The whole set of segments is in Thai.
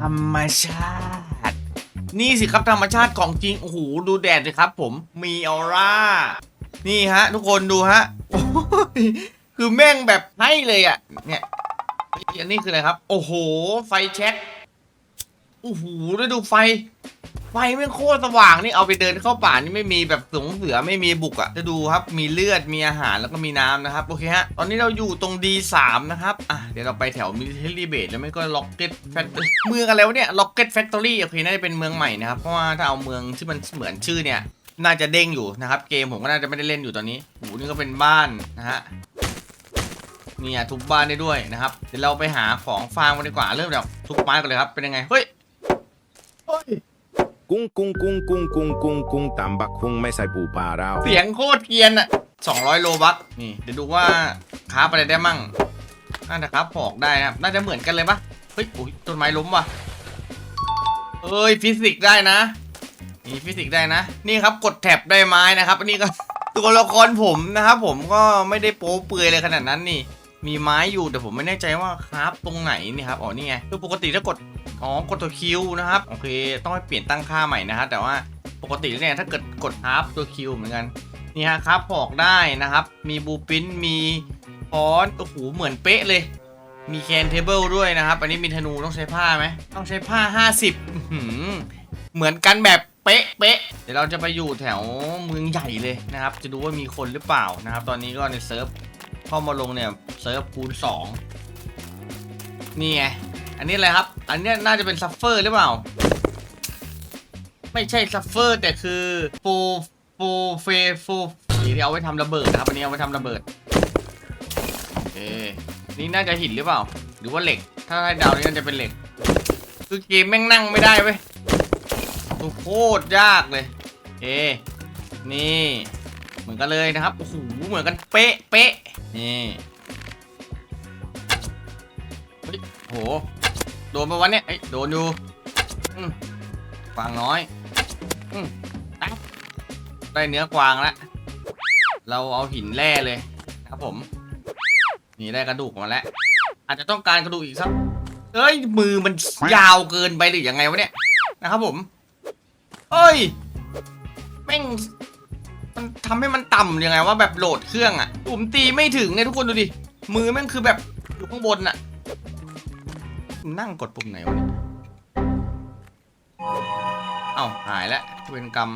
ธรรมชาติ นี่สิครับธรรมชาติของจริง โอ้โห ดูแดดสิครับผม มีออร่า นี่ฮะ ทุกคนดูฮะ คือแม่งแบบให้เลยอะ เนี่ยอันนี้คืออะไรครับ โอ้โห ไฟแช็คโอ้โหแล้วดูไฟ ไฟแม่งโคตรสว่างนี่เอาไปเดินเข้าป่านี่ไม่มีแบบสงเสือไม่มีบุกอะ่ะจะดูครับมีเลือดมีอาหารแล้วก็มีน้ำนะครับโอเคฮะตอนนี้เราอยู่ตรง D3 นะครับอะเดี๋ยวเราไปแถว Military Base แล้วไม่ก็ Rocket Factory เมืองอะไรวะเนี่ย Rocket Factory โอเคน่าจะเป็นเมืองใหม่นะครับเพราะว่าถ้าเอาเมืองที่มันเหมือนชื่อเนี่ยน่าจะเด้งอยู่นะครับเกมผมก็น่าจะไม่ได้เล่นอยู่ตอนนี้โหนี่ก็เป็นบ้านนะฮะเนี่ยทุบบ้านได้ด้วยนะครับเดี๋ยวเราไปหาของฟาร์มกันดีกว่าเริ่มจากทุบไม้กันเลยครับเป็นยังไงเฮ้ย กุ้งกุ้งกุ้งกุ้งกุ้งกุ้งกุ้งตำบักคุ้งไม่ใส่ปูปลาเราเสียงโคตรเกรียนอะ200 โลบัคนี่เดี๋ยวดูว่าคราอะไรได้มั่งน่าจะคราฟหอกได้นะครับน่าจะเหมือนกันเลยปะเฮ้ยโอ้ยต้นไม้ล้มว่ะเอ้ยฟิสิกส์ได้นะนี่ฟิสิกส์ได้นะ นี่ครับกดแท็บได้ไม้นะครับอันนี้ก็ตัวละครผมนะครับผมก็ไม่ได้โป๊เปือยเลยขนาดนั้นนี่ มีไม้อยู่แต่ผมไม่แน่ใจว่าคราฟตรงไหนนี่ครับอ๋อนี่ไงคือปกติถ้ากดอ๋อกดตัวคิวนะครับโอเค ต้องไปเปลี่ยนตั้งค่าใหม่นะครับแต่ว่าปกติเนี่ยถ้าเกิดกดคราฟตัวคิวเหมือนกันนี่ฮะครับหอกได้นะครับ มีบูปินมีฟอนต์โอ้โหเหมือนเป๊ะเลย มีแคนเทเบิลด้วยนะครับ อันนี้มีธนูต้องใช้ผ้าไหมต้องใช้ผ้า 50หือเหมือนกันแบบเป๊ะเป๊ะเดี๋ยวเราจะไปอยู่แถวเมืองใหญ่เลยนะครับ จะดูว่ามีคนหรือเปล่านะครับ ตอนนี้ก็ในเซิร์ฟ เข้ามาลงเนี่ยเซิร์ฟคูณ2นี่ไง อันนี้อะไรครับ อันนี้น่าจะเป็นซัฟเฟอร์หรือเปล่า ไม่ใช่ซัฟเฟอร์แต่คือโฟโฟเฟโฟนี่ที่เอาไว้ทำระเบิดนะครับ อันนี้เอาไว้ทำระเบิดโอเคนี่น่าจะหินหรือเปล่า หรือว่าเหล็ก ถ้าให้ดาวนี่น่าจะเป็นเหล็ก คือเกมแม่งนั่งไม่ได้เว้ยโคตรยากเลย เอ นี่ เหมือนกันเลยนะครับโอ้โหเหมือนกันเป๊ะเป๊ะนี่เฮ้ยโหโดนไปวันเนี้ยเอ้โดนอยู่กวางน้อยอได้เนื้อกวางแล้วเราเอาหินแร่เลยนะครับผม นี่ได้กระดูกมาแล้วอาจจะต้องการกระดูกอีกสักเอ้ยมือมันยาวเกินไปหรือยังไงวะเนี่ยนะครับผมเอ้ยแม่ง ทำให้มันต่ำยังไงว่าแบบโหลดเครื่องอะ่ะผมตีไม่ถึงเนี่ยทุกคนดูดิ มือแม่งคือแบบอยู่ข้างบนอะ่ะนั่งกดปุ่มไหนวะเนี่ยเอ้าหายแล้วเวรกรรม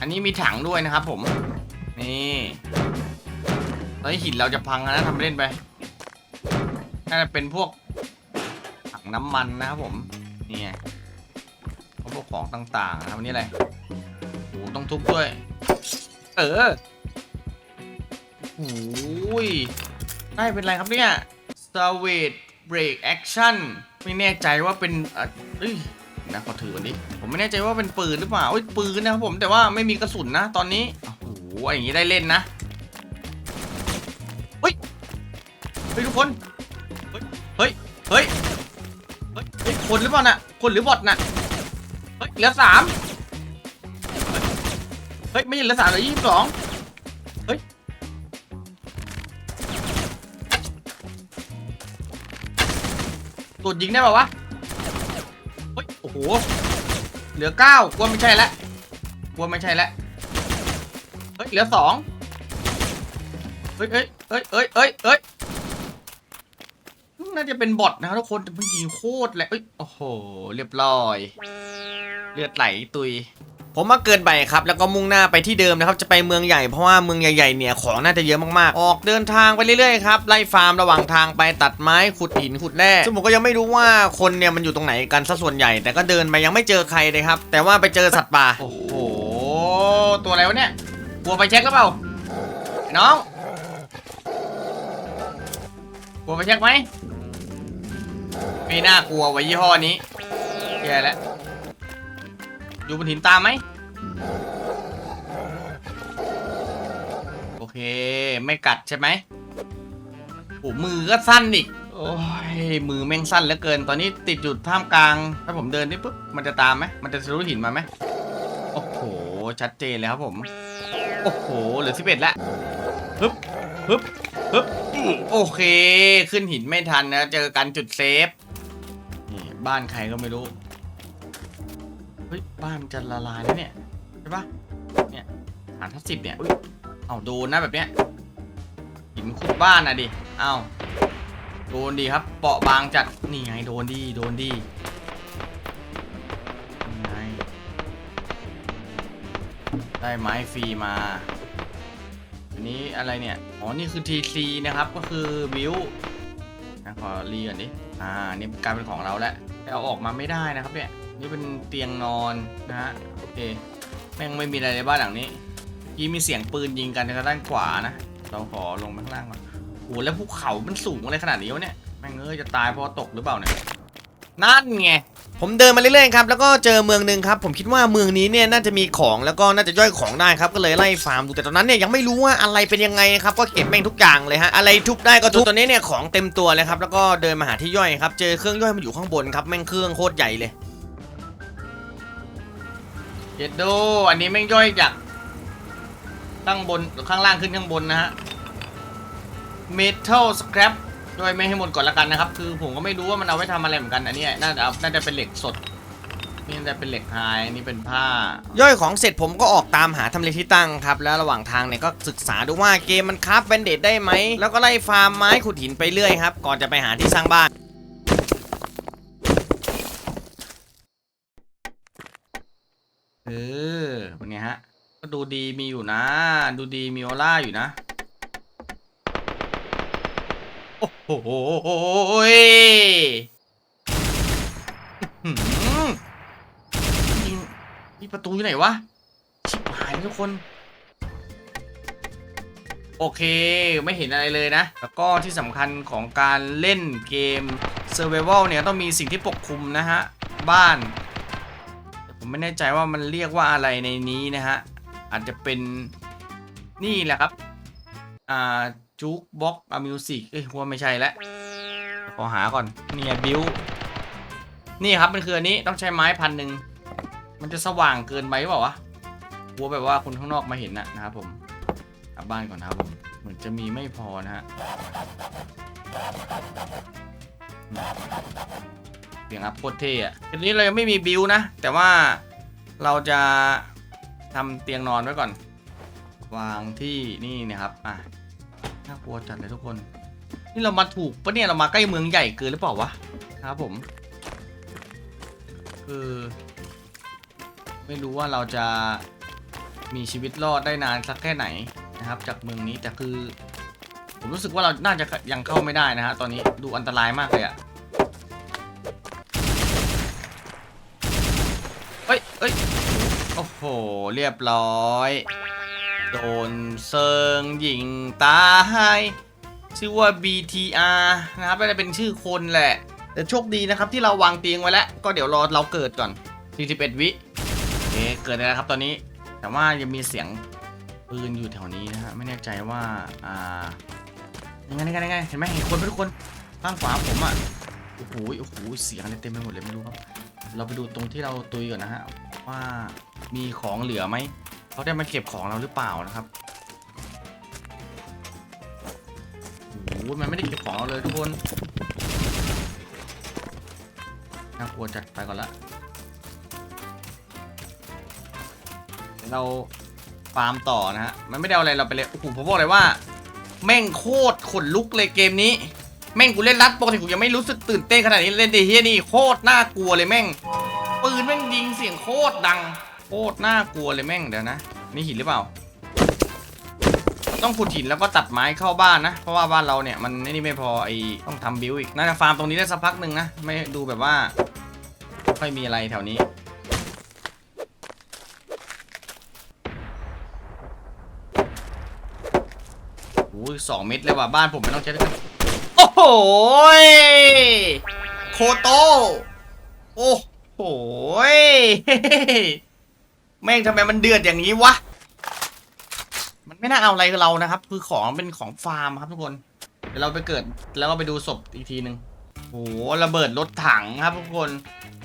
อันนี้มีถังด้วยนะครับผม นี่ตอนนี้หินเราจะพังแล้วนะทำเล่นไปน่าจะเป็นพวกถังน้ำมันนะครับผมนี่ไงพวกของต่างๆนะครับอันนี้อะไรโอ้ต้องทุบด้วย เออโอ้ยได้เป็นไรครับเนี่ย s a v a g e Break Action ไม่แน่ใจว่าเป็นเอ้ยนะขอถือวันนี้ ผมไม่แน่ใจว่าเป็นปืนหรือเปล่าเอ้ยปืนนะครับผมแต่ว่าไม่มีกระสุนนะตอนนี้โอ้โหอย่างนี้ได้เล่นนะเฮ้ยเฮ้ยทุกคนเฮ้ยเฮ้ยเฮ้ยคนหรือเปล่าน่ะคนหรือบอทน่ะเฮ้ยเหลือสาม เฮ้ย ไม่ใช่เหลือสามเหลือยี่สิบสองเฮ้ยตัวยิงได้ป่าวะ เฮ้ย โอ้โห เหลือเก้ากลัวไม่ใช่แล้วกลัวไม่ใช่แล้วเฮ้ย เหลือสองเฮ้ยเฮ้ยเฮ้ยเฮ้ยเฮ้ยเฮ้ยน่าจะเป็นบอทนะครับทุกคนแต่มันยิงโคตรแหละเอ้ย โอ้โห เรียบร้อย เลือดไหลตุย ผมมาเกินไปครับแล้วก็มุ่งหน้าไปที่เดิมนะครับจะไปเมืองใหญ่เพราะว่าเมืองใหญ่ๆเนี่ยของน่าจะเยอะมากๆ ออกเดินทางไปเรื่อยๆครับไล่ฟาร์มระหว่างทางไปตัดไม้ขุดหินขุดแร่ซึ่งผมก็ยังไม่รู้ว่าคนเนี่ยมันอยู่ตรงไหนกันซะส่วนใหญ่ แต่ก็เดินไปยังไม่เจอใครเลยครับ แต่ว่าไปเจอสัตว์ป่าโอ้โหตัวอะไรวะเนี่ยกลัวไปเช็คหรือเปล่าไอ้น้องกลัวไปเช็คไหมไม่น่ากลัวไว้ยี่ห้อนี้แย่แล้วอยู่บนหินตามไหม โอเค ไม่กัดใช่ไหมโอ้มือก็สั้นอีก โอ้ย มือแม่งสั้นเหลือเกิน ตอนนี้ติดอยู่ท่ามกลาง ถ้าผมเดินนี่ปุ๊บ มันจะตามไหม มันจะทะลุหินมาไหม โอ้โห ชัดเจนเลยครับผม โอ้โห เหลือสิบเอ็ดแล้วฮึบฮึบฮึบโอเค ขึ้นหินไม่ทันนะ เจอกันจุดเซฟ นี่ บ้านใครก็ไม่รู้ เฮ้ยบ้านมันจะละลายแล้วเนี่ยใช่ปะเนี่ยฐานทัศสิบเนี่ยอุ้ยเอาโดนนะแบบเนี้ยหินขุดบ้านอะดิเอาโดนดีครับเปาะบางจัดนี่ไงโดนดีโดนดีนไงได้ไม้ฟรีมาอันนี้อะไรเนี่ยอ๋อนี่คือ TC นะครับก็คือบิวนะขอรีก่อนดิอ่านี่กลายเป็นของเราแล้วแต่เอาออกมาไม่ได้นะครับเนี่ย นี่เป็นเตียงนอนนะฮะโอเคแม่งไม่มีอะไรในบ้านหลังนี้เมื่มีเสียงปืนยิงกันทางด้านขวานะ เราขอลงไปข้างล่างก่อนโอ้โหแล้วภูเขามันสูงอะไรขนาดนี้วะเนี่ยแม่งเอ้ยจะตายเพราะตกหรือเปล่าเนี่ยนั่นไงผมเดินมาเรื่อยๆครับแล้วก็เจอเมืองหนึ่งครับผมคิดว่าเมืองนี้เนี่ยน่าจะมีของแล้วก็น่าจะย่อยของได้ครับก็เลยไล่ฟาร์มดูแต่ตอนนั้นเนี่ยยังไม่รู้ว่าอะไรเป็นยังไงครับก็เก็บแม่งทุกอย่างเลยฮะอะไรทุบได้ก็ทุบตอนนี้เนี่ยของเต็มตัวเลยครับแล้วก็เดินมาหาที่ย่อยครับเจอเครื่องย่อยมันอยู่ข้างบนครับแม่งเครื่องโคตรใหญ่เลย เจ็ดโด อันนี้แม่งย่อยจากข้างบนข้างล่างขึ้นข้างบนนะฮะ Metal Scrap ย่อยไม่ให้หมดก่อนละกันนะครับ คือผมก็ไม่รู้ว่ามันเอาไว้ทำอะไรเหมือนกัน อันนี้น่าจะน่าจะเป็นเหล็กสด นี่น่าจะเป็นเหล็กไฮอันนี่เป็นผ้า ย่อยของเสร็จผมก็ออกตามหาทำเลที่ตั้งครับ แล้วระหว่างทางเนี่ยก็ศึกษาดูว่าเกมมันคราฟแบนเดดได้ไหม แล้วก็ไล่ฟาร์มไม้ขุดหินไปเรื่อยครับ ก่อนจะไปหาที่สร้างบ้าน เออเป็นไงฮะ ก็ดูดีมีอยู่นะ ดูดีมีออร่าอยู่นะ โอ้โหยอื้อหือยิงนี่ประตูอยู่ไหนวะ ชิบหายทุกคน โอเคไม่เห็นอะไรเลยนะ แล้วก็ที่สำคัญของการเล่นเกม Survival เนี่ยต้องมีสิ่งที่ปกคลุมนะฮะ บ้าน ผมไม่แน่ใจว่ามันเรียกว่าอะไรในนี้นะฮะ อาจจะเป็นนี่แหละครับ อ่าจุกบ็อกอะมิวสิกเอ้ยว่าไม่ใช่แล้วขอหาก่อนเนี่ยบิวนี่ครับมันคืออันนี้ต้องใช้ไม้พันหนึ่งมันจะสว่างเกินไปหรือเปล่าวะกลัวแบบว่าคนข้างนอกมาเห็นนะนะครับผมกลับบ้านก่อนนะครับผมเหมือนจะมีไม่พอนะฮะ เสียงอัพโคตรเท่อะทีนี้เรายังไม่มีบิวนะ แต่ว่าเราจะทำเตียงนอนไว้ก่อน วางที่นี่นะครับอะน่ากลัวจัดเลยทุกคน นี่เรามาถูกปะเนี่ยเรามาใกล้เมืองใหญ่เกินหรือเปล่าวะนะครับผม คือ ไม่รู้ว่าเราจะมีชีวิตรอดได้นานสักแค่ไหนนะครับ จากเมืองนี้แต่คือ ผมรู้สึกว่าเราน่าจะยังเข้าไม่ได้นะฮะตอนนี้ดูอันตรายมากเลยอะ เอ้ยเอ้ยโอ้โห เรียบร้อย โดนเซิงยิงตายชื่อว่า BTR นะครับไม่ได้เป็นชื่อคนแหละ แต่โชคดีนะครับที่เราวางเตียงไว้แล้ว ก็เดี๋ยวรอเราเกิดก่อน 41 วิโอเคเกิดแล้วครับตอนนี้ แต่ว่ายังมีเสียงปืนอยู่แถวนี้นะฮะ ไม่แน่ใจว่า อ่า ยังไงยังไงยังไงเห็นไหมเห็นคนไหมทุกคนข้างขวาผมอะ โอ้โห โอ้โห เสียงอะไรเต็มไปหมดเลยไม่รู้ครับ เราไปดูตรงที่เราตุยก่อนนะฮะว่ามีของเหลือไหมเขาได้มาเก็บของเราหรือเปล่านะครับโอ้โหมันไม่ได้เก็บของเราเลยทุกคนน่ากลัวจัดไปก่อนละเราฟาร์มต่อนะฮะมันไม่ได้เอาอะไรเราไปเลยโอ้โหผมบอกเลยว่า แม่งโคตรขนลุกเลยเกมนี้ แม่งกูเล่นรัดปกติกูยังไม่รู้สึกตื่นเต้นขนาดนี้เล่นดีเฮียนี่โคตรน่ากลัวเลยแม่ง ปืนแม่งยิงเสียงโคตรดัง โคตรน่ากลัวเลยแม่งเดี๋ยวนะนี่หินหรือเปล่า ต้องขุดหินแล้วก็ตัดไม้เข้าบ้านนะ เพราะว่าบ้านเราเนี่ยมันนี่ไม่พอไอต้องทำบิวอีกน่าจะฟาร์มตรงนี้ได้สักพักหนึ่งนะไม่ดูแบบว่าไม่ค่อยมีอะไรแถวนี้โอ้ยสองเม็ดเลยว่ะบ้านผมไม่ต้องใช้กัน โอ้โหยโคโต โอ้โหยแม่งทำไมมันเดือดอย่างนี้วะ มันไม่น่าเอาอะไรกับเรานะครับ คือของเป็นของฟาร์มครับทุกคน เดี๋ยวเราไปเกิดแล้วก็ไปดูศพอีกทีหนึ่งโอ้โหระเบิดรถถังครับทุกคน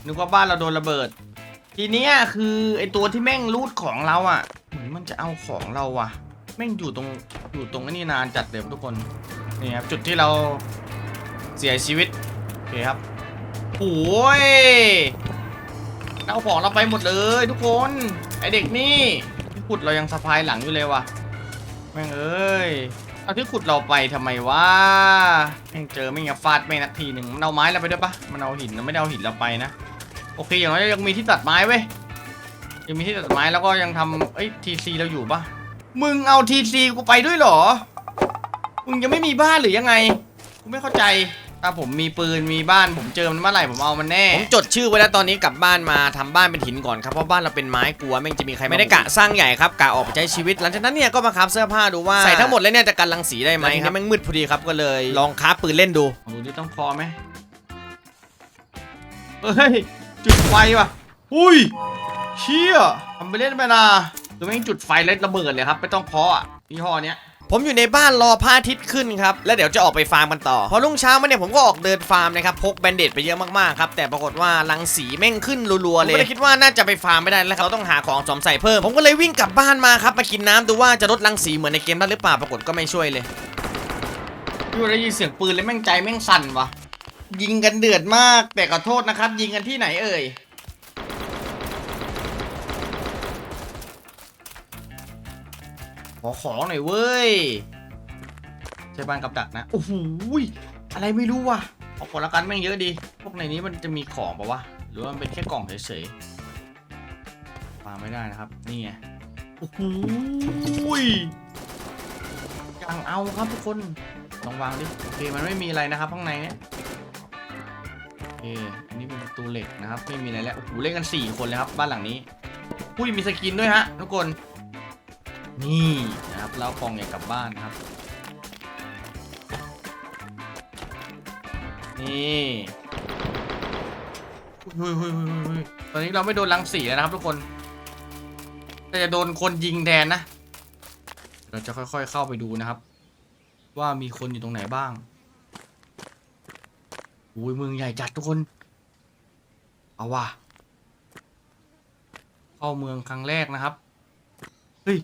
นึกว่าบ้านเราโดนระเบิด ทีเนี้ยคือไอตัวที่แม่งรูดของเราอะ เหมือนมันจะเอาของเราอะ แม่งอยู่ตรงอยู่ตรงนี่นานจัดเลยทุกคน นี่ครับจุดที่เรา สียชีวิต โอเคครับโอ้ยเอาของเราไปหมดเลยทุกคน ไอเด็กนี่ที่ขุดเรายังสะพายหลังอยู่เลยว่ะ แม่งเอ้ย เอาที่ขุดเราไปทำไมวะ แม่งเจอแม่งอย่าฟาดแม่งนาทีหนึ่งมันเอาไม้เราไปด้วยปะมันเอาหินนไม่ได้เอาหินเราไปนะ โอเคอย่างน้อยยังมีที่ตัดไม้เว้ย ยังมีที่ตัดไม้แล้วก็ยังทำเอ้ยทีซีเราอยู่ปะมึงเอาทีซีกูไปด้วยเหรอ มึงยังไม่มีบ้านหรือยังไง กูไม่เข้าใจ ถ้าผมมีปืนมีบ้านผมเจอมันเมื่อไหร่ผมเอามันแน่ ผมจดชื่อไว้แล้วตอนนี้กลับบ้านมาทำบ้านเป็นหินก่อนครับเพราะบ้านเราเป็นไม้กลัวแม่งจะมีใครไม่ได้กะสร้างใหญ่ครับกะออกไปใช้ชีวิตหลังจากนั้นเนี่ยก็มาคราฟเสื้อผ้าดูว่าใส่ทั้งหมดแล้วเนี่ยจะกันรังสีได้ไหมครับแม่งมืดพอดีครับก็เลย ลองคราฟปืนเล่นดูดูดิต้องพอไหมเฮ้ยจุดไฟว่ะอุ้ยเชี่ยทำไปเล่นไปนะคือแม่งจุดไฟแล้วระเบิดเลยครับไม่ต้องเคาะอะยี่ห้อเนี้ย ผมอยู่ในบ้านรอพระอาทิตย์ขึ้นครับ แล้วเดี๋ยวจะออกไปฟาร์มกันต่อ พอรุ่งเช้ามาเนี่ยผมก็ออกเดินฟาร์มนะครับ พกแบนเดตไปเยอะมากๆครับ แต่ปรากฏว่ารังสีแม่งขึ้นรัวๆเลยผมเลยคิดว่าน่าจะไปฟาร์มไม่ได้แล้วเราต้องหาของสวมใส่เพิ่ม ผมก็เลยวิ่งกลับบ้านมาครับ มากินน้ำดูว่าจะลดรังสีเหมือนในเกมได้หรือเปล่า ปรากฏก็ไม่ช่วยเลยอยู่ได้ยินเสียงปืนเลยแม่งใจแม่งสั่นวะยิงกันเดือดมาก แต่ขอโทษนะครับ ยิงกันที่ไหนเอ่ย ขอของหน่อยเว้ยใช่บ้านกับดักนะโอ้โหอะไรไม่รู้ว่ะเอาคนละกันแม่งเยอะดี พวกในนี้มันจะมีของปะวะหรือว่ามันเป็นแค่กล่องเฉยๆวางไม่ได้นะครับ นี่ไงโอ้โหยังเอาครับทุกคนลองวางดิโอเคมันไม่มีอะไรนะครับข้างในเนี่ยโอเคอันนี้เป็นประตูเหล็กนะครับ ไม่มีอะไรแล้วโอ้โหเล่นกัน 4 คนเลยครับบ้านหลังนี้อุ้ยมีสกินด้วยฮะทุกคน นี่นะครับแล้วเอากองใหญ่กลับบ้านครับ นี่หุยหุยหุยหุยหุยตอนนี้เราไม่โดนรังสีแล้วนะครับทุกคน แต่จะโดนคนยิงแทนนะ เราจะค่อยๆเข้าไปดูนะครับ ว่ามีคนอยู่ตรงไหนบ้างอุ้ยเมืองใหญ่จัดทุกคน เอาว่ะ เข้าเมืองครั้งแรกนะครับ เฮ้ย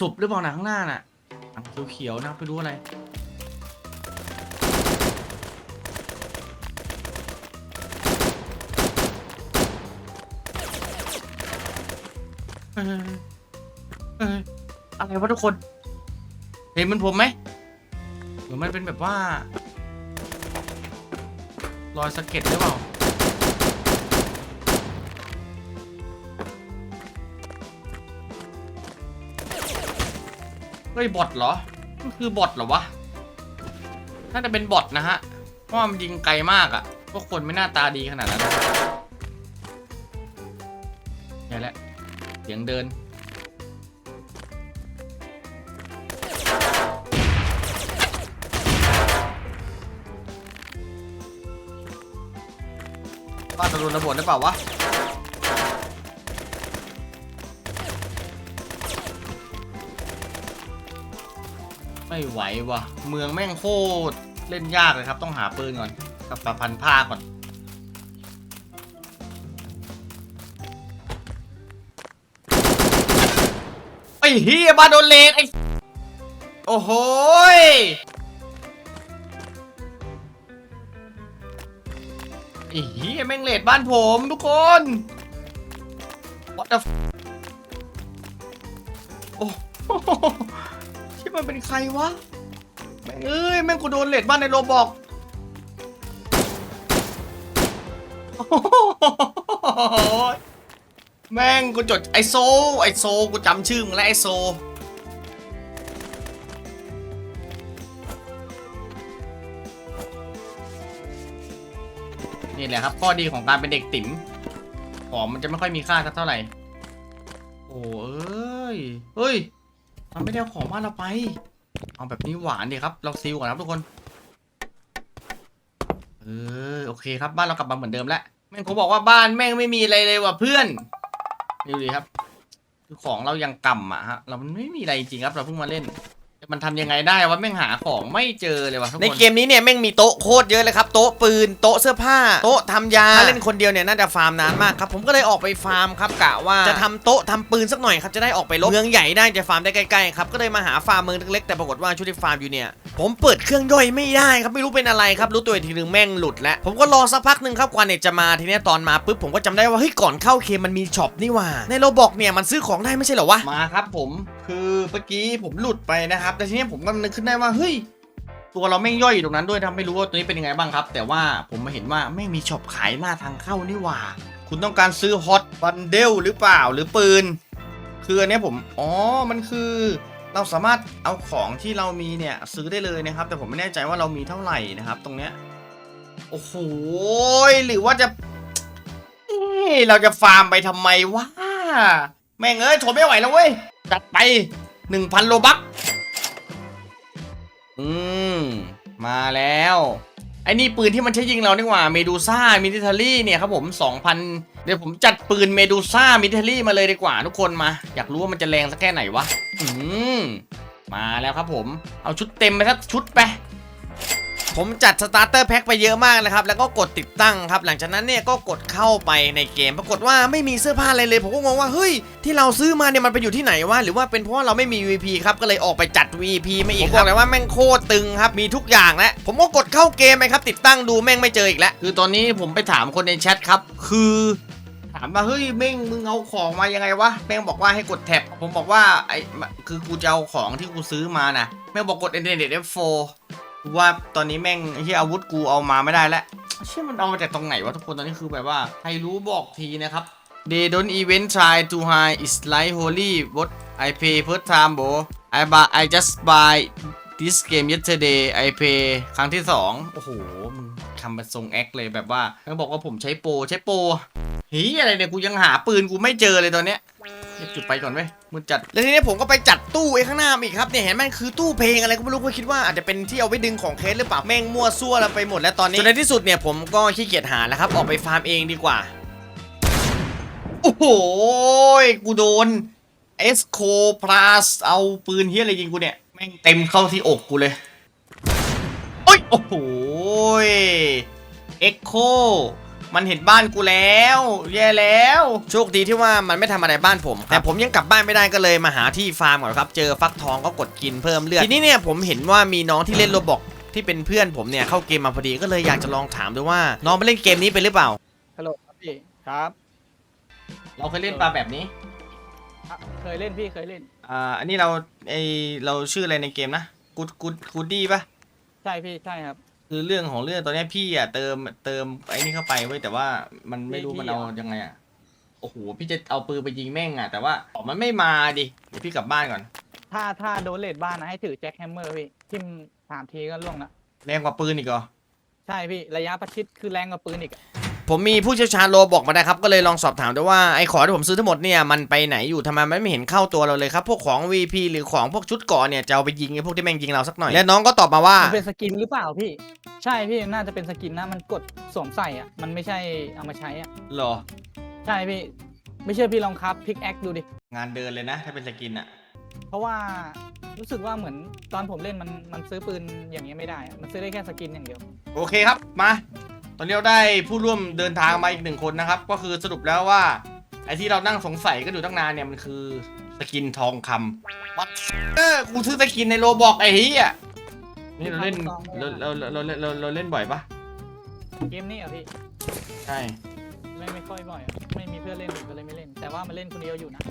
ศพหรือเปล่านะข้างหน้าน่ะหนังเขียวๆนะไม่รู้อะไร เอ้ยเอ้ยอะไรวะทุกคน เห็นมันผมไหมหรือมันเป็นแบบว่า รอยสะเก็ดหรือเปล่า เฮ้ยบอทเหรอ มันคือบอทเหรอวะ น่าจะเป็นบอทนะฮะ เพราะมันยิงไกลมากอะพวกคนไม่น่าตาดีขนาดนั้นนะใช่แล้วเสียงเดิน บ้านตะลุนระเบิดหรือเปล่าวะ ไม่ไหววะเมืองแม่งโคตรเล่นยากเลยครับ ต้องหาปืนก่อนกับประพันผ้าก่อน ไอ้เฮียบาโดนเลนไอ้โอ้โหไอ้เฮียแม่งเลดบ้านผมทุกคน What the โอ้โห ที่มันเป็นใครวะแม่งเอ้ยแม่งกูโดนเลดบ้านในโรบอกโอ้โหแม่งกูจดไอโซ ไอโซกูจำชื่อมึงแล้วไอโซ นี่แหละครับข้อดีของการเป็นเด็กติ๋มของมันจะไม่ค่อยมีค่าสักเท่าไหร่ โอ้เอ้ย เฮ้ย มันไม่ได้เอาของบ้านเราไป เอาแบบนี้หวานดีครับ เราซิลก่อนครับทุกคน เออโอเคครับบ้านเรากลับมาเหมือนเดิมแล้วแม่งเขาบอกว่าบ้านแม่งไม่มีอะไรเลยว่ะเพื่อนดูดิครับ คือของเรายังกำอะฮะ เรามันไม่มีอะไรจริงครับ เราเพิ่งมาเล่น มันทำยังไงได้วะแม่งหาของไม่เจอเลยว่ะทุกคนในเกมนี้เนี่ยแม่งมีโต๊ะโคตรเยอะเลยครับโต๊ะปืนโต๊ะเสื้อผ้า โต๊ะทำยาถ้าเล่นคนเดียวเนี่ยน่าจะฟาร์มนานมากครับผมก็เลยออกไปฟาร์มครับกะว่าจะทำโต๊ะทำปืนสักหน่อยครับจะได้ออกไปลบเมืองใหญ่ได้จะฟาร์มได้ใกล้ๆครับก็เลยมาหาฟาร์มเมืองเล็กๆแต่ปรากฏว่าชุดที่ฟาร์มอยู่เนี่ย ผมเปิดเครื่องย่อยไม่ได้ครับไม่รู้เป็นอะไรครับรู้ตัวอีกทีนึงแม่งหลุดแล้วผมก็รอสักพักหนึ่งครับกว่าเน็ตจะมาทีนี้ตอนมาปุ๊บผมก็จำได้ว่าเฮ้ยก่อนเข้าเคมันมีช็อปนี่ว่าในโรบอกเนี่ยมันซื้อของได้ไม่ใช่เหรอวะมาครับผมคือเมื่อกี้ผมหลุดไปนะครับ แต่ทีนี้ผมก็นึกขึ้นได้ว่าเฮ้ยตัวเราแม่งย่อยอยู่ตรงนั้นด้วยทำไม่รู้ว่าตัวนี้เป็นยังไงบ้างครับ แต่ว่าผมมาเห็นว่าแม่งมีช็อปขายหน้าทางเข้านี่ว่า คุณต้องการซื้อฮอตบันเดลหรือเปล่าหรือปืน คืออันนี้ผมอ๋อมันคือ เราสามารถเอาของที่เรามีเนี่ยซื้อได้เลยนะครับ แต่ผมไม่แน่ใจว่าเรามีเท่าไหร่นะครับ ตรงเนี้ยโอ้โหหรือว่าจะเอ๊ะเราจะฟาร์มไปทำไมวะแม่งเอ้ยทนไม่ไหวแล้วเว้ยจัดไปหนึ่งพันโลบักอืมมาแล้ว ไอ้นี่ปืนที่มันใช้ยิงเรานี่หว่าเมดูซ่ามิลิเทอรี่เนี่ยครับผม2,000 เดี๋ยวผมจัดปืนเมดูซ่ามิลิเทอรี่มาเลยดีกว่าทุกคนมา อยากรู้ว่ามันจะแรงสักแค่ไหนวะ อืมมาแล้วครับผม เอาชุดเต็มไปสักชุดไป ผมจัดสตาร์เตอร์แพ็คไปเยอะมากนะครับ แล้วก็กดติดตั้งครับ หลังจากนั้นเนี่ยก็กดเข้าไปในเกม ปรากฏว่าไม่มีเสื้อผ้าอะไรเลย ผมก็งงว่า เฮ้ย ที่เราซื้อมาเนี่ยมันไปอยู่ที่ไหนวะ หรือว่าเป็นเพราะว่าเราไม่มี VP ครับ ก็เลยออกไปจัด VP มาอีกผมบอกเลยว่าแม่งโคตรตึงครับ มีทุกอย่างแล้ว ผมก็กดเข้าเกมไปครับ ติดตั้งดูแม่งไม่เจออีกแล้ว คือตอนนี้ผมไปถามคนในแชทครับ คือถามว่าเฮ้ยเม่งมึงเอาของมายังไงวะแม่งบอกว่าให้กดแท็บผมบอกว่าไอ้คือกูจะเอาของที่กูซื้อมานะแม่งบอกกด Internet F4 กู ว่าตอนนี้แม่งที่อาวุธกูเอามาไม่ได้แล้วเชื่อมันเอามาจากตรงไหนวะทุกคนตอนนี้คือแบบว่าใครรู้บอกทีนะครับ They don't even try to hide it's like holy what I pay first time bro I buy I just buy this game yesterday I pay ครั้งที่สองโอ้โหมึงทำเป็นทรงแอคเลยแบบว่าเขาบอกว่าผมใช้โปรใช้โปรเฮ้ยอะไรเนี่ยกูยังหาปืนกูไม่เจอเลยตอนเนี้ย เก็บจุดไปก่อนเว้ยมึงจัด แล้วทีนี้ผมก็ไปจัดตู้ไอ้ข้างหน้ามาอีกครับเนี่ยเห็นไหมคือตู้เพลงอะไรก็ไม่รู้ก็คิดว่าอาจจะเป็นที่เอาไว้ดึงของเคสหรือเปล่าแม่งมั่วซั่วแล้วไปหมดแล้วตอนนี้จนในที่สุดเนี่ยผมก็ขี้เกียจหาแล้วครับออกไปฟาร์มเองดีกว่า โอ้โหกูโดนเอสโคพลาสเอาปืนเฮียอะไรยิงกูเนี่ย แม่งเต็มเข้าที่อกกูเลย โอ้ย โอ้โหเอ็กโค มันเห็นบ้านกูแล้ว แย่แล้ว โชคดีที่ว่ามันไม่ทำอะไรบ้านผมแต่ผมยังกลับบ้านไม่ได้ก็เลยมาหาที่ฟาร์มก่อนครับ เจอฟักทองก็กดกินเพิ่มเลือดทีนี้เนี่ยผมเห็นว่ามีน้องที่เล่นโรบอกที่เป็นเพื่อนผมเนี่ยเข้าเกมมาพอดีก็เลยอยากจะลองถามดูว่า น้องไปเล่นเกมนี้เป็นหรือเปล่า ฮัลโหลครับพี่ครับ เราเคยเล่นปลาแบบนี้อะเคยเล่นพี่เคยเล่น อ่าอันนี้เราไอเราชื่ออะไรในเกมนะกูดกูดกูดดี้ปะใช่พี่ใช่ครับ คือเรื่องของเรื่องตอนเนี้ยพี่อะเติมเติมไอ้นี่เข้าไปเว้ยแต่ว่ามันไม่รู้พี่มันเอาเหรอยังไงอะโอ้โหพี่จะเอาปืนไปยิงแม่งอะแต่ว่าของมันไม่มาดิเดี๋ยวพี่กลับบ้านก่อน ถ้าถ้าโดนเลดบ้านนะให้ถือแจ็คแฮมเมอร์พี่ทิมสามทีก็ล่วงละแรงกว่าปืนอีกเหรอ ใช่พี่ระยะประชิดคือแรงกว่าปืนอีกอะ ผมมีผู้เชี่ยวชาญโรบอกมาได้ครับ ก็เลยลองสอบถามดูว่าไอ้ของที่ผมซื้อทั้งหมดเนี่ยมันไปไหนอยู่ทำไมมันไม่เห็นเข้าตัวเราเลยครับพวกของ VP หรือของพวกชุดเก่อนเนี่ยจะเอาไปยิงไอ้พวกที่แม่งยิงเราสักหน่อย และน้องก็ตอบมาว่า มันเป็นสกินหรือเปล่าพี่ ใช่พี่น่าจะเป็นสกินนะมันกดสวมใส่อะ มันไม่ใช่เอามาใช้อะเหรอ ใช่พี่ ไม่เชื่อพี่ลองครับพิกแอคดูดิ งานเดินเลยนะ ถ้าเป็นสกินอะเพราะว่ารู้สึกว่าเหมือนตอนผมเล่นมันมันซื้อปืนอย่างเงี้ยไม่ได้อะมันซื้อได้แค่สกินอย่างเดียว โอเคครับมา ตอนนี้เราได้ผู้ร่วมเดินทางมาอีกหนึ่งคนนะครับ ก็คือสรุปแล้วว่า ไอ้ที่เรานั่งสงสัยก็อยู่ตั้งนานเนี่ยมันคือสกินทองคำวัดเออกูซื้อสกินในโรบอกไอ้เหี้ยนี่เราเล่นเราเราเราเราเราเราเล่นบ่อยปะเกมนี้อะพี่ ใช่เล่นไม่ค่อยบ่อยอะไม่มีเพื่อนเล่นผมก็เลยไม่เล่น แต่ว่ามันเล่นคนเดียวอยู่นะ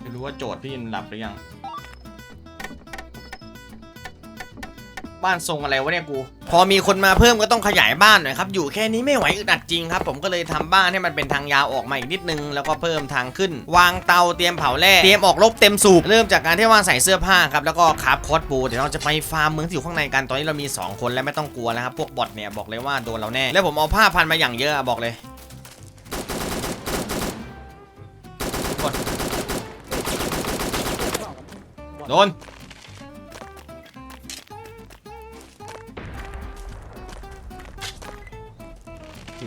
ไม่รู้ว่าโจทย์พี่หลับหรือยัง บ้านทรงอะไรวะเนี่ยกู พอมีคนมาเพิ่มก็ต้องขยายบ้านหน่อยครับ อยู่แค่นี้ไม่ไหวอึดอัดจริงครับ ผมก็เลยทำบ้านให้มันเป็นทางยาวออกมาอีกนิดนึง แล้วก็เพิ่มทางขึ้น วางเตาเตรียมเผาแร่เตรียมออกรบเต็มสูบเริ่มจากการที่ว่าใส่เสื้อผ้าครับแล้วก็คาฟคอสบูเดี๋ยวเราจะไปฟาร์มเมืองที่อยู่ข้างในกันตอนนี้เรามี 2 คนและไม่ต้องกลัวแล้วครับพวกบอทเนี่ยบอกเลยว่าโดนเราแน่แล้วผมเอาผ้าพันมาอย่างเยอะบอกเลยโดน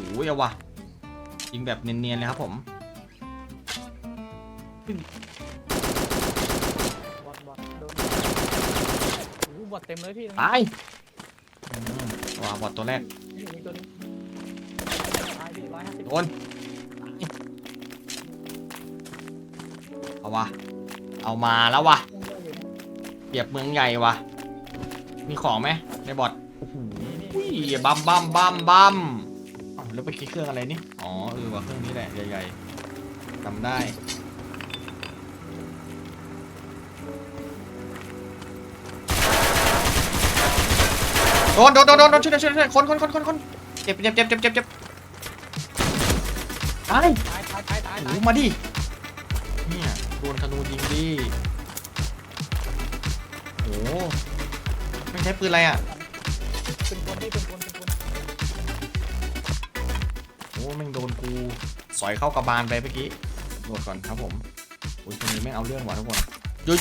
หเอาวะยิงแบบเนียนๆเลยครับผมบอทบอทโดนโอ้โหบอทเต็มเลยพี่ตายอืมว้าบอดตัวแรกนี่มีตัวนี้ตายพี่ร้อยห้าสิบโดนเอาวะเอามาแล้ววะเปรียบเมืองใหญ่วะมีของไหมในบอทโอ้โหบัมบัมบัมบัมอ้าว แล้วไปคิดเครื่องอะไรนี่ อ๋อเออว่าเครื่องนี้แหละใหญ่ๆทำได้ โดนโดนโดนโดนโดนช่วยหน่อยช่วยหน่อยคนคนคนคนคนเจ็บเจ็บเจ็บเจ็บเจ็บเจ็บตายตายตายตายตายโอ้ตายโหมาดิ เนี่ยโดนธนูยิงดิโอ้โหไม่ใช้ปืนอะไรอะ เป็นคนที่เป็นคนเป็นคนโอ้ แม่งโดนกูสอยเข้ากระบาลไปเมื่อกี้โดดก่อนครับผมโอ้ยคนนี้แม่งเอาเรื่องว่ะทุกคน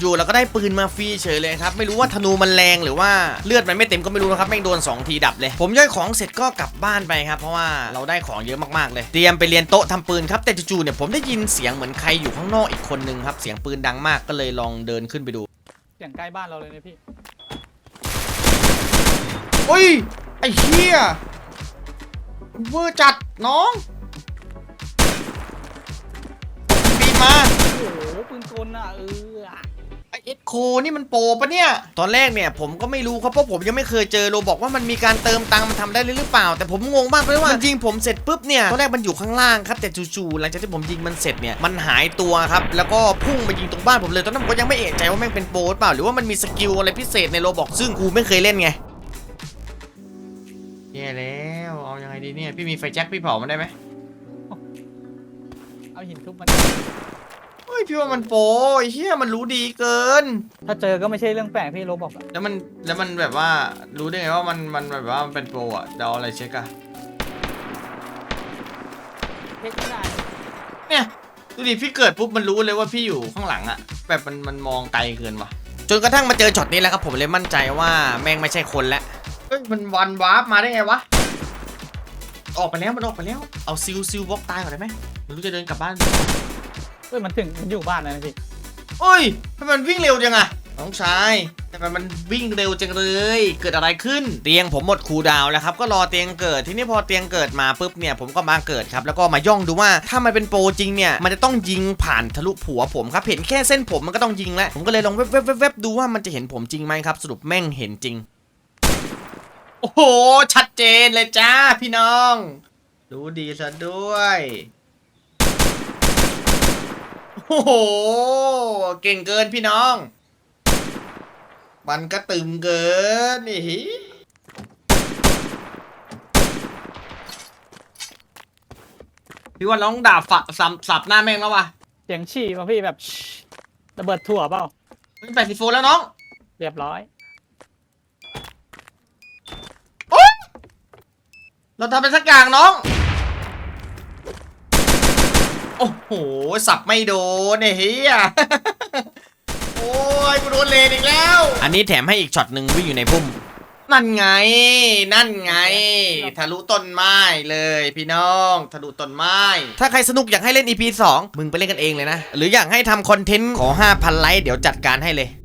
อยู่ๆเราก็ได้ปืนมาฟรีเฉยเลยครับ ไม่รู้ว่าธนูมันแรงหรือว่าเลือดมันไม่เต็มก็ไม่รู้นะครับแม่งโดน 2 ทีดับเลย ผมย่อยของเสร็จก็กลับบ้านไปครับ เพราะว่าเราได้ของเยอะมากๆเลย เตรียมไปเรียนโต๊ะทำปืนครับ แต่จู่ๆเนี่ยผมได้ยินเสียงเหมือนใครอยู่ข้างนอกอีกคนนึงครับ เสียงปืนดังมากก็เลยลองเดินขึ้นไปดูอย่างใกล้บ้านเราเลยนะพี่โอ้ยไอ้เหี้ย เวอร์จัดน้องปีนมาโอ้โหปืนกลอะเออไอเอ็ดโคนี่มันโปรปะเนี่ย ตอนแรกเนี่ยผมก็ไม่รู้ครับเพราะผมยังไม่เคยเจอโรบอกว่ามันมีการเติมตังค์มันทำได้หรือเปล่า แต่ผมงงมากเลยว่ามันยิงผมเสร็จปุ๊บเนี่ยตอนแรกมันอยู่ข้างล่างครับแต่จู่ๆหลังจากที่ผมยิงมันเสร็จเนี่ยมันหายตัวครับแล้วก็พุ่งมายิงตรงบ้านผมเลยตอนนั้นผมก็ยังไม่เอะใจว่าแม่งเป็นโปรหรือเปล่าหรือว่ามันมีสกิลอะไรพิเศษในโรบอกซึ่งกูไม่เคยเล่นไงแย่แล้วเอายังไง ดีเนี่ย พี่มีไฟแจ็คพี่เผามันได้ไหมเอาหินทุบมันเฮ้ยพี่ว่ามันโปรไอ้เหี้ยมันรู้ดีเกิน ถ้าเจอก็ไม่ใช่เรื่องแปลกพี่โรบอกอะแล้วมันแล้วมันแบบว่ารู้ได้ไงว่ามันมันแบบว่ามันเป็นโปรอะเดาอะไรเช็คอะเช็คไม่ได้เนี่ยดูดิพี่เกิดปุ๊บมันรู้เลยว่าพี่อยู่ข้างหลังอะแบบมันมันมองไกลเกินว่ะจนกระทั่งมาเจอช็อตนี้แล้วครับผมเลยมั่นใจว่าแม่งไม่ใช่คนแล้วเฮ้ยมันวันวาร์ปมาได้ไงวะ ออกไปแล้วมันออกไปแล้ว เอาซิลซิลบล็อกตายก่อนได้ไหมมันรู้จะเดินกลับบ้านเฮ้ยมันถึงมันอยู่บ้านแล้วนะพี่เฮ้ยทำไมมันวิ่งเร็วจังอะน้องชายทำไมมันวิ่งเร็วจังเลย เกิดอะไรขึ้น เตียงผมหมดคูลดาวน์แล้วครับ ก็รอเตียงเกิด ทีนี้พอเตียงเกิดมาปุ๊บเนี่ยผมก็มาเกิดครับ แล้วก็มาย่องดูว่าถ้ามันเป็นโปรจริงเนี่ย มันจะต้องยิงผ่านทะลุผัวผมครับ เห็นแค่เส้นผมมันก็ต้องยิงแล้ว ผมก็เลยลองเว็บเว็บเว็บเว็บดูว่ามันจะเห็นผมจริงไหมครับ สรุปแม่งเห็นจริงโอ้โห ชัดเจนเลยจ้าพี่น้อง ดูดีซะด้วย โอ้โห เก่งเกินพี่น้อง มันก็ตึงเกินนี่หิพี่ว่าร้องด่าฝะสับสับหน้าแม่งแล้ววะเสียงฉี่ป่ะพี่แบบชิระเบิดถั่วเปล่าเป็นแปดสิบโฟแล้วน้อง เรียบร้อย เราทำเป็นสักอย่างน้อง โอ้โห สับไม่โดนเนี่ยเฮียโอ้ยกูโดนเลนอีกแล้ว อันนี้แถมให้อีกช็อตหนึ่งวิ่งอยู่ในพุ่ม นั่นไง นั่นไง ทะลุต้นไม้เลยพี่น้อง ทะลุต้นไม้ ถ้าใครสนุกอยากให้เล่น EP 2 มึงไปเล่นกันเองเลยนะ หรืออยากให้ทำคอนเทนต์ขอ 5,000 ไลค์เดี๋ยวจัดการให้เลย